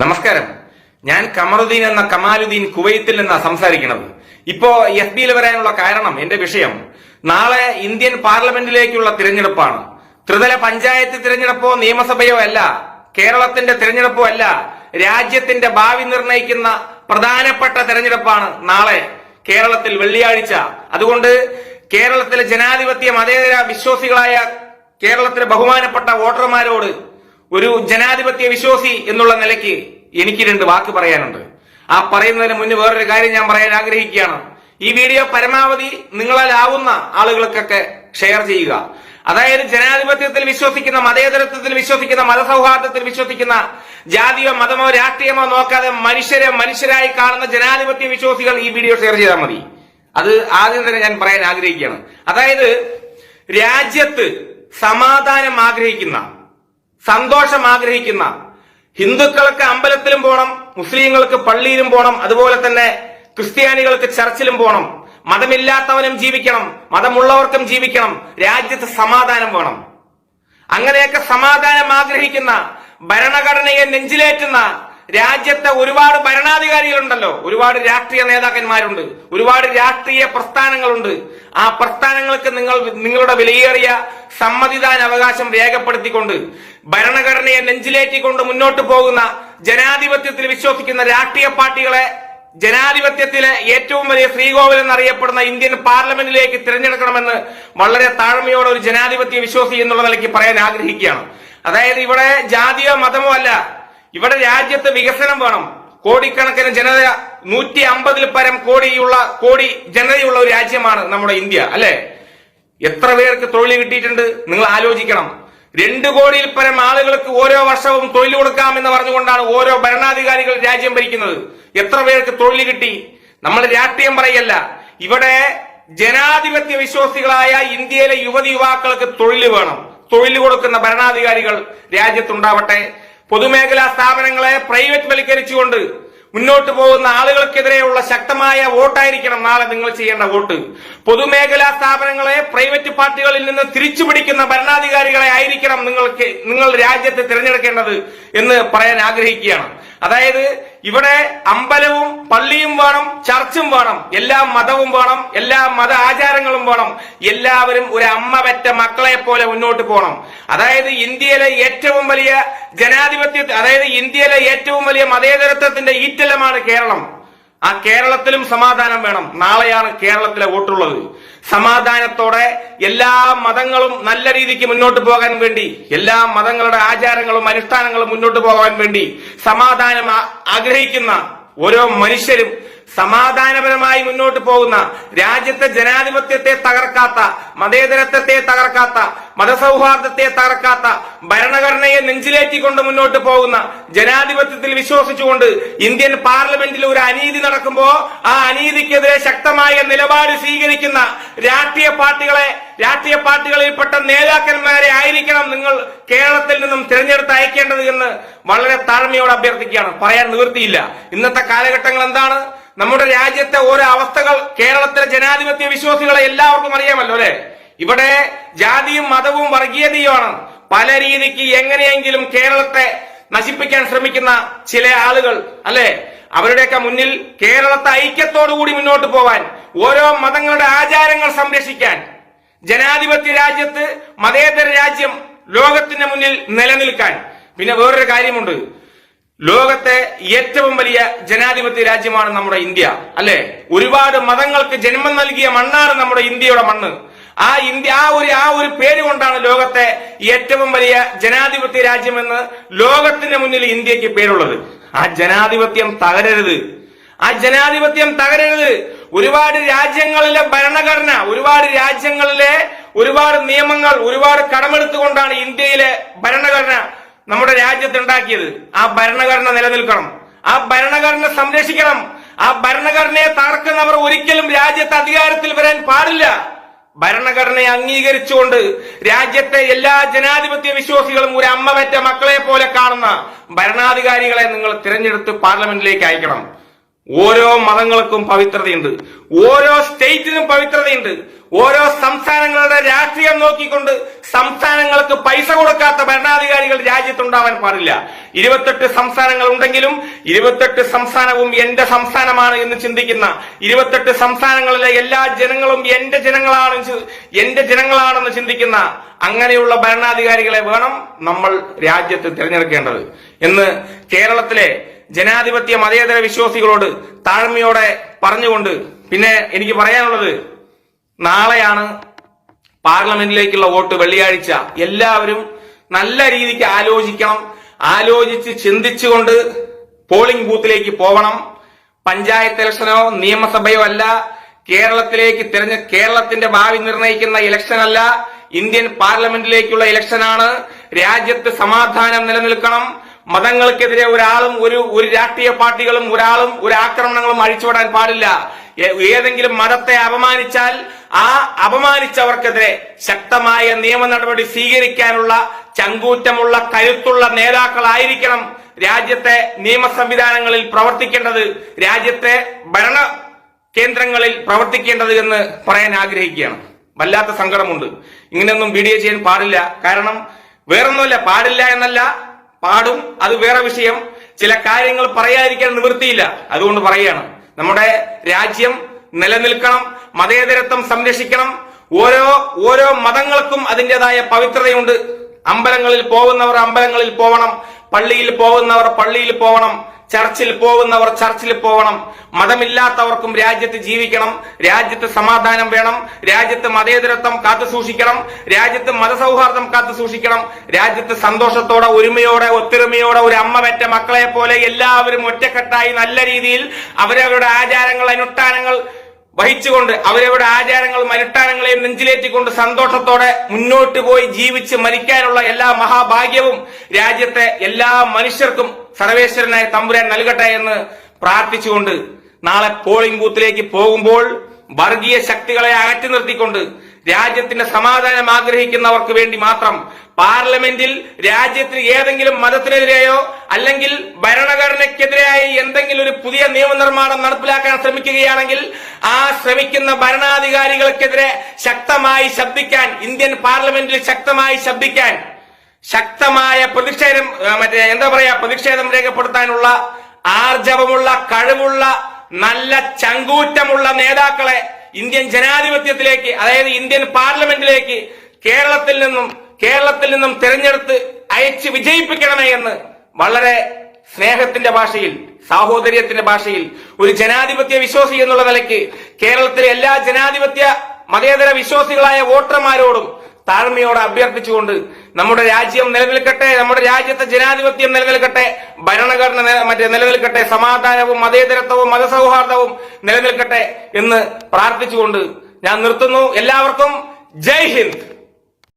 നമസ്കാരം. ഞാൻ കമറുദ്ദീൻ എന്ന കമാലുദ്ദീൻ കുവൈത്തിൽ നിന്നാണ് സംസാരിക്കുന്നത്. ഇപ്പോ എഫ് ബിയിൽ വരാനുള്ള കാരണം എന്റെ വിഷയം. നാളെ ഇന്ത്യൻ പാർലമെന്റിലേക്കുള്ള തിരഞ്ഞെടുപ്പാണ്. ത്രിതല പഞ്ചായത്ത് തിരഞ്ഞെടുപ്പോ നിയമസഭയോ അല്ല കേരളത്തിന്റെ തിരഞ്ഞെടുപ്പോ അല്ല രാജ്യത്തിന്റെ ഭാവി നിർണയിക്കുന്ന പ്രധാനപ്പെട്ട തെരഞ്ഞെടുപ്പാണ് നാളെ കേരളത്തിൽ വെള്ളിയാഴ്ച. അതുകൊണ്ട് കേരളത്തിലെ ജനാധിപത്യ മതേതര വിശ്വാസികളായ കേരളത്തിലെ ബഹുമാനപ്പെട്ട വോട്ടർമാരോട് ഒരു ജനാധിപത്യ വിശ്വാസി എന്നുള്ള നിലയ്ക്ക് എനിക്ക് രണ്ട് വാക്ക് പറയാനുണ്ട്. ആ പറയുന്നതിന് മുന്നേ വേറൊരു കാര്യം ഞാൻ പറയാൻ ആഗ്രഹിക്കുകയാണ്. ഈ വീഡിയോ പരമാവധി നിങ്ങളാലാവുന്ന ആളുകൾക്കൊക്കെ ഷെയർ ചെയ്യുക. അതായത് ജനാധിപത്യത്തിൽ വിശ്വസിക്കുന്ന മതേതരത്വത്തിൽ വിശ്വസിക്കുന്ന മതസൗഹാർദ്ദത്തിൽ വിശ്വസിക്കുന്ന ജാതിയോ മതമോ രാഷ്ട്രീയമോ നോക്കാതെ മനുഷ്യരെ മനുഷ്യരായി കാണുന്ന ജനാധിപത്യ വിശ്വാസികൾ ഈ വീഡിയോ ഷെയർ ചെയ്താൽ മതി. അത് ആദ്യം തന്നെ ഞാൻ പറയാൻ ആഗ്രഹിക്കുകയാണ്. അതായത് രാജ്യത്ത് സമാധാനം ആഗ്രഹിക്കുന്ന സന്തോഷം ആഗ്രഹിക്കുന്ന ഹിന്ദുക്കൾക്ക് അമ്പലത്തിലും പോണം മുസ്ലിങ്ങൾക്ക് പള്ളിയിലും പോണം അതുപോലെ തന്നെ ക്രിസ്ത്യാനികൾക്ക് ചർച്ചിലും പോണം. മതമില്ലാത്തവനും ജീവിക്കണം മതമുള്ളവർക്കും ജീവിക്കണം രാജ്യത്ത് സമാധാനം വേണം. അങ്ങനെയൊക്കെ സമാധാനം ആഗ്രഹിക്കുന്ന ഭരണഘടനയെ നെഞ്ചിലേറ്റുന്ന രാജ്യത്തെ ഒരുപാട് ഭരണാധികാരികളുണ്ടല്ലോ. ഒരുപാട് രാഷ്ട്രീയ നേതാക്കന്മാരുണ്ട്. ഒരുപാട് രാഷ്ട്രീയ പ്രസ്ഥാനങ്ങളുണ്ട്. ആ പ്രസ്ഥാനങ്ങൾക്ക് നിങ്ങൾ നിങ്ങളുടെ വിലയേറിയ സമ്മതിദാന അവകാശം രേഖപ്പെടുത്തിക്കൊണ്ട് ഭരണഘടനയെ നെഞ്ചിലേറ്റിക്കൊണ്ട് മുന്നോട്ട് പോകുന്ന ജനാധിപത്യത്തിൽ വിശ്വസിക്കുന്ന രാഷ്ട്രീയ പാർട്ടികളെ ജനാധിപത്യത്തിലെ ഏറ്റവും വലിയ ശ്രീകോവിൽ എന്നറിയപ്പെടുന്ന ഇന്ത്യൻ പാർലമെന്റിലേക്ക് തിരഞ്ഞെടുക്കണമെന്ന് വളരെ താഴ്മയോടെ ഒരു ജനാധിപത്യ വിശ്വാസി എന്നുള്ള നിലയ്ക്ക് പറയാൻ ആഗ്രഹിക്കുകയാണ്. അതായത് ഇവിടെ ജാതിയോ മതമോ അല്ല. ഇവിടെ രാജ്യത്ത് വികസനം വേണം. കോടിക്കണക്കിന് ജനത നൂറ്റി അമ്പതിൽ പരം കോടിയുള്ള കോടി ജനതയുള്ള ഒരു രാജ്യമാണ് നമ്മുടെ ഇന്ത്യ അല്ലെ? എത്ര പേർക്ക് തൊഴിൽ കിട്ടിയിട്ടുണ്ട്? നിങ്ങൾ ആലോചിക്കണം. രണ്ടു കോടിയിൽ പരം ആളുകൾക്ക് ഓരോ വർഷവും തൊഴിൽ കൊടുക്കാമെന്ന് പറഞ്ഞുകൊണ്ടാണ് ഓരോ ഭരണാധികാരികൾ രാജ്യം ഭരിക്കുന്നത്. എത്ര പേർക്ക് തൊഴിൽ കിട്ടി? നമ്മൾ രാഷ്ട്രീയം പറയല്ല. ഇവിടെ ജനാധിപത്യ വിശ്വാസികളായ ഇന്ത്യയിലെ യുവതി യുവാക്കൾക്ക് തൊഴിൽ വേണം. തൊഴിൽ കൊടുക്കുന്ന ഭരണാധികാരികൾ രാജ്യത്തുണ്ടാവട്ടെ. പൊതുമേഖലാ സ്ഥാപനങ്ങളെ പ്രൈവറ്റ് വൽക്കരിച്ചുകൊണ്ട് മുന്നോട്ട് പോകുന്ന ആളുകൾക്കെതിരെയുള്ള ശക്തമായ വോട്ടായിരിക്കണം നാളെ നിങ്ങൾ ചെയ്യേണ്ട വോട്ട്. പൊതുമേഖലാ സ്ഥാപനങ്ങളെ പ്രൈവറ്റ് പാർട്ടികളിൽ നിന്ന് തിരിച്ചു പിടിക്കുന്ന ഭരണാധികാരികളെ ആയിരിക്കണം നിങ്ങൾക്ക് നിങ്ങൾ രാജ്യത്ത് തിരഞ്ഞെടുക്കേണ്ടത് എന്ന് പറയാൻ ആഗ്രഹിക്കുകയാണ്. അതായത് ഇവിടെ അമ്പലവും പള്ളിയും വേണം ചർച്ചും വേണം എല്ലാ മതവും വേണം എല്ലാ മത ആചാരങ്ങളും വേണം. എല്ലാവരും ഒരു അമ്മ പെറ്റ മക്കളെ പോലെ മുന്നോട്ട് പോകണം അതായത് ഇന്ത്യയിലെ ഏറ്റവും വലിയ ജനാധിപത്യ അതായത് ഇന്ത്യയിലെ ഏറ്റവും വലിയ മതേതരത്വത്തിന്റെ ഈറ്റലമാണ് കേരളം. ആ കേരളത്തിലും സമാധാനം വേണം. നാളെയാണ് കേരളത്തിലെ വോട്ടുള്ളത്. സമാധാനത്തോടെ എല്ലാ മതങ്ങളും നല്ല രീതിക്ക് മുന്നോട്ട് പോകാൻ വേണ്ടി എല്ലാ മതങ്ങളുടെ ആചാരങ്ങളും അനുഷ്ഠാനങ്ങളും മുന്നോട്ട് പോകാൻ വേണ്ടി സമാധാനം ആഗ്രഹിക്കുന്ന ഓരോ മനുഷ്യരും സമാധാനപരമായി മുന്നോട്ട് പോകുന്ന രാജ്യത്തെ ജനാധിപത്യത്തെ തകർക്കാത്ത മതേതരത്വത്തെ തകർക്കാത്ത മതസൗഹാർദ്ദത്തെ തകർക്കാത്ത ഭരണഘടനയെ നെഞ്ചിലേറ്റിക്കൊണ്ട് മുന്നോട്ട് പോകുന്ന ജനാധിപത്യത്തിൽ വിശ്വസിച്ചുകൊണ്ട് ഇന്ത്യൻ പാർലമെന്റിൽ ഒരു അനീതി നടക്കുമ്പോ ആ അനീതിക്കെതിരെ ശക്തമായ നിലപാട് സ്വീകരിക്കുന്ന രാഷ്ട്രീയ പാർട്ടികളെ രാഷ്ട്രീയ പാർട്ടികളിൽപ്പെട്ട നേതാക്കന്മാരെ ആയിരിക്കണം നിങ്ങൾ കേരളത്തിൽ നിന്നും തിരഞ്ഞെടുത്ത് അയക്കേണ്ടത് എന്ന് വളരെ താഴ്മയോട് അഭ്യർത്ഥിക്കുകയാണ്. പറയാൻ നിവൃത്തിയില്ല. ഇന്നത്തെ കാലഘട്ടങ്ങൾ എന്താണ്? നമ്മുടെ രാജ്യത്തെ ഓരോ അവസ്ഥകൾ കേരളത്തിലെ ജനാധിപത്യ വിശ്വാസികളെ എല്ലാവർക്കും അറിയാമല്ലോ അല്ലെ? ഇവിടെ ജാതിയും മതവും വർഗീയതയുമാണ്. പല രീതിക്ക് എങ്ങനെയെങ്കിലും കേരളത്തെ നശിപ്പിക്കാൻ ശ്രമിക്കുന്ന ചില ആളുകൾ അല്ലെ? അവരുടെയൊക്കെ മുന്നിൽ കേരളത്തെ ഐക്യത്തോടുകൂടി മുന്നോട്ട് പോവാൻ ഓരോ മതങ്ങളുടെ ആചാരങ്ങൾ സംരക്ഷിക്കാൻ ജനാധിപത്യ രാജ്യത്ത് മതേതര രാജ്യം ലോകത്തിന്റെ മുന്നിൽ നിലനിൽക്കാൻ. പിന്നെ വേറൊരു കാര്യമുണ്ട്. ലോകത്തെ ഏറ്റവും വലിയ ജനാധിപത്യ രാജ്യമാണ് നമ്മുടെ ഇന്ത്യ അല്ലെ? ഒരുപാട് മതങ്ങൾക്ക് ജന്മം നൽകിയ മണ്ണാണ് നമ്മുടെ ഇന്ത്യയുടെ മണ്ണ്. ആ ഇന്ത്യ ആ ഒരു ആ ഒരു പേര് കൊണ്ടാണ് ലോകത്തെ ഏറ്റവും വലിയ ജനാധിപത്യ രാജ്യമെന്ന് ലോകത്തിന്റെ മുന്നിൽ ഇന്ത്യയ്ക്ക് പേരുള്ളത്. ആ ജനാധിപത്യം തകരരുത്. ആ ജനാധിപത്യം തകരരുത്. ഒരുപാട് രാജ്യങ്ങളിലെ ഭരണഘടന ഒരുപാട് രാജ്യങ്ങളിലെ ഒരുപാട് നിയമങ്ങൾ ഒരുപാട് കടമെടുത്തുകൊണ്ടാണ് ഇന്ത്യയിലെ ഭരണഘടന നമ്മുടെ രാജ്യത്ത് ഉണ്ടാക്കിയത് ആ ഭരണഘടന നിലനിൽക്കണം. ആ ഭരണഘടന സംരക്ഷിക്കണം. ആ ഭരണഘടനയെ തകർക്കുന്നവർ ഒരിക്കലും രാജ്യത്ത് അധികാരത്തിൽ വരാൻ പാടില്ല. ഭരണഘടനയെ അംഗീകരിച്ചുകൊണ്ട് രാജ്യത്തെ എല്ലാ ജനാധിപത്യ വിശ്വാസികളും ഒരു അമ്മ പറ്റ മക്കളെ പോലെ കാണുന്ന ഭരണാധികാരികളെ നിങ്ങൾ തിരഞ്ഞെടുത്ത് പാർലമെന്റിലേക്ക് അയക്കണം. ഓരോ മതങ്ങൾക്കും പവിത്രതയുണ്ട്. ഓരോ സ്റ്റേറ്റിനും പവിത്രതയുണ്ട്. ഓരോ സംസ്ഥാനങ്ങളുടെ രാഷ്ട്രീയം നോക്കിക്കൊണ്ട് സംസ്ഥാനങ്ങൾക്ക് പൈസ കൊടുക്കാത്ത ഭരണാധികാരികൾ രാജ്യത്തുണ്ടാവാൻ പാടില്ല. ഇരുപത്തെട്ട് സംസ്ഥാനങ്ങൾ ഉണ്ടെങ്കിലും ഇരുപത്തെട്ട് സംസ്ഥാനവും എന്റെ സംസ്ഥാനമാണ് എന്ന് ചിന്തിക്കുന്ന ഇരുപത്തെട്ട് സംസ്ഥാനങ്ങളിലെ എല്ലാ ജനങ്ങളും എന്റെ ജനങ്ങളാണ് എന്റെ ജനങ്ങളാണെന്ന് ചിന്തിക്കുന്ന അങ്ങനെയുള്ള ഭരണാധികാരികളെ വേണം നമ്മൾ രാജ്യത്ത് തിരഞ്ഞെടുക്കേണ്ടത്. എന്ന് കേരളത്തിലെ ജനാധിപത്യ മതേതര വിശ്വാസികളോട് താഴ്മയോടെ പറഞ്ഞുകൊണ്ട് പിന്നെ എനിക്ക് പറയാനുള്ളത് നാളെയാണ് പാർലമെന്റിലേക്കുള്ള വോട്ട് വെള്ളിയാഴ്ച. എല്ലാവരും നല്ല രീതിക്ക് ആലോചിക്കണം. ആലോചിച്ച് ചിന്തിച്ചുകൊണ്ട് പോളിംഗ് ബൂത്തിലേക്ക് പോകണം പഞ്ചായത്ത് ഇലക്ഷനോ നിയമസഭയോ അല്ല. കേരളത്തിലേക്ക് തിരഞ്ഞ കേരളത്തിന്റെ ഭാവി നിർണയിക്കുന്ന ഇലക്ഷൻ അല്ല. ഇന്ത്യൻ പാർലമെന്റിലേക്കുള്ള ഇലക്ഷനാണ്. രാജ്യത്ത് സമാധാനം നിലനിൽക്കണം. മതങ്ങൾക്കെതിരെ ഒരാളും ഒരു ഒരു രാഷ്ട്രീയ പാർട്ടികളും ഒരാളും ഒരു ആക്രമണങ്ങളും അഴിച്ചുവിടാൻ പാടില്ല. ഏതെങ്കിലും മതത്തെ അപമാനിച്ചാൽ ആ അപമാനിച്ചവർക്കെതിരെ ശക്തമായ നിയമ നടപടി സ്വീകരിക്കാനുള്ള ചങ്കൂറ്റമുള്ള കരുത്തുള്ള നേതാക്കളായിരിക്കണം രാജ്യത്തെ നിയമ സംവിധാനങ്ങളിൽ പ്രവർത്തിക്കേണ്ടത് രാജ്യത്തെ ഭരണ കേന്ദ്രങ്ങളിൽ പ്രവർത്തിക്കേണ്ടത് എന്ന് പറയാൻ ആഗ്രഹിക്കുകയാണ്. വല്ലാത്ത സങ്കടമുണ്ട്. ഇങ്ങനെയൊന്നും വീഡിയോ ചെയ്യാൻ പാടില്ല. കാരണം വേറൊന്നുമല്ല പാടില്ല എന്നല്ല പാടും. അത് വേറെ വിഷയം. ചില കാര്യങ്ങൾ പറയാതിരിക്കാൻ നിവൃത്തിയില്ല. അതുകൊണ്ട് പറയുകയാണ്. നമ്മുടെ രാജ്യം നിലനിൽക്കണം മതേതരത്വം സംരക്ഷിക്കണം. ഓരോ ഓരോ മതങ്ങൾക്കും അതിന്റെതായ പവിത്രതയുണ്ട്. അമ്പലങ്ങളിൽ പോകുന്നവർ അമ്പലങ്ങളിൽ പോകണം പള്ളിയിൽ പോകുന്നവർ പള്ളിയിൽ പോകണം ചർച്ചിൽ പോകുന്നവർ ചർച്ചിൽ പോകണം. മതമില്ലാത്തവർക്കും രാജ്യത്ത് ജീവിക്കണം. രാജ്യത്ത് സമാധാനം വേണം. രാജ്യത്ത് മതേതരത്വം കാത്തു സൂക്ഷിക്കണം. രാജ്യത്ത് മതസൗഹാർദ്ദം കാത്തു സൂക്ഷിക്കണം. രാജ്യത്ത് സന്തോഷത്തോടെ ഒരുമയോടെ ഒത്തൊരുമയോടെ ഒരു അമ്മ പെറ്റ മക്കളെ പോലെ എല്ലാവരും ഒറ്റക്കെട്ടായി നല്ല രീതിയിൽ അവരവരുടെ ആചാരങ്ങൾ അനുഷ്ഠാനങ്ങൾ വഹിച്ചുകൊണ്ട് അവരവരുടെ ആചാരങ്ങളും അനുഷ്ഠാനങ്ങളെയും നെഞ്ചിലേറ്റിക്കൊണ്ട് സന്തോഷത്തോടെ മുന്നോട്ട് പോയി ജീവിച്ച് മരിക്കാനുള്ള എല്ലാ മഹാഭാഗ്യവും രാജ്യത്തെ എല്ലാ മനുഷ്യർക്കും സർവേശ്വരനായ തമ്പുരാൻ നൽകട്ടെ എന്ന് പ്രാർത്ഥിച്ചുകൊണ്ട് നാളെ പോളിംഗ് ബൂത്തിലേക്ക് പോകുമ്പോൾ വർഗീയ ശക്തികളെ അകറ്റി നിർത്തിക്കൊണ്ട് രാജ്യത്തിന്റെ സമാധാനം ആഗ്രഹിക്കുന്നവർക്ക് വേണ്ടി മാത്രം പാർലമെന്റിൽ രാജ്യത്തിന് ഏതെങ്കിലും മതത്തിനെതിരെയോ അല്ലെങ്കിൽ ഭരണഘടനയ്ക്കെതിരായി എന്തെങ്കിലും ഒരു പുതിയ നിയമനിർമ്മാണം നടപ്പിലാക്കാൻ ശ്രമിക്കുകയാണെങ്കിൽ ആ ശ്രമിക്കുന്ന ഭരണാധികാരികൾക്കെതിരെ ശക്തമായി ശബ്ദിക്കാൻ ഇന്ത്യൻ പാർലമെന്റിൽ ശക്തമായി ശബ്ദിക്കാൻ ശക്തമായ പ്രതിഷേധം മറ്റേ എന്താ പറയാ പ്രതിഷേധം രേഖപ്പെടുത്താനുള്ള ആർജവമുള്ള കഴിവുള്ള നല്ല ചങ്കൂറ്റമുള്ള നേതാക്കളെ ഇന്ത്യൻ ജനാധിപത്യത്തിലേക്ക് അതായത് ഇന്ത്യൻ പാർലമെന്റിലേക്ക് കേരളത്തിൽ നിന്നും കേരളത്തിൽ നിന്നും തിരഞ്ഞെടുത്ത് അയച്ച് വിജയിപ്പിക്കണമേ എന്ന് വളരെ സ്നേഹത്തിന്റെ ഭാഷയിൽ സാഹോദര്യത്തിന്റെ ഭാഷയിൽ ഒരു ജനാധിപത്യ വിശ്വാസി എന്നുള്ള നിലയ്ക്ക് കേരളത്തിലെ എല്ലാ ജനാധിപത്യ മതേതര വിശ്വാസികളായ വോട്ടർമാരോടും താഴ്മയോടെ അഭ്യർത്ഥിച്ചുകൊണ്ട് നമ്മുടെ രാജ്യം നിലനിൽക്കട്ടെ നമ്മുടെ രാജ്യത്തെ ജനാധിപത്യം നിലനിൽക്കട്ടെ ഭരണഘടന മറ്റേ നിലനിൽക്കട്ടെ സമാധാനവും മതേതരത്വവും മതസൗഹാർദ്ദവും നിലനിൽക്കട്ടെ എന്ന് പ്രാർത്ഥിച്ചുകൊണ്ട് ഞാൻ നിർത്തുന്നു. എല്ലാവർക്കും ജയ് ഹിന്ദ്.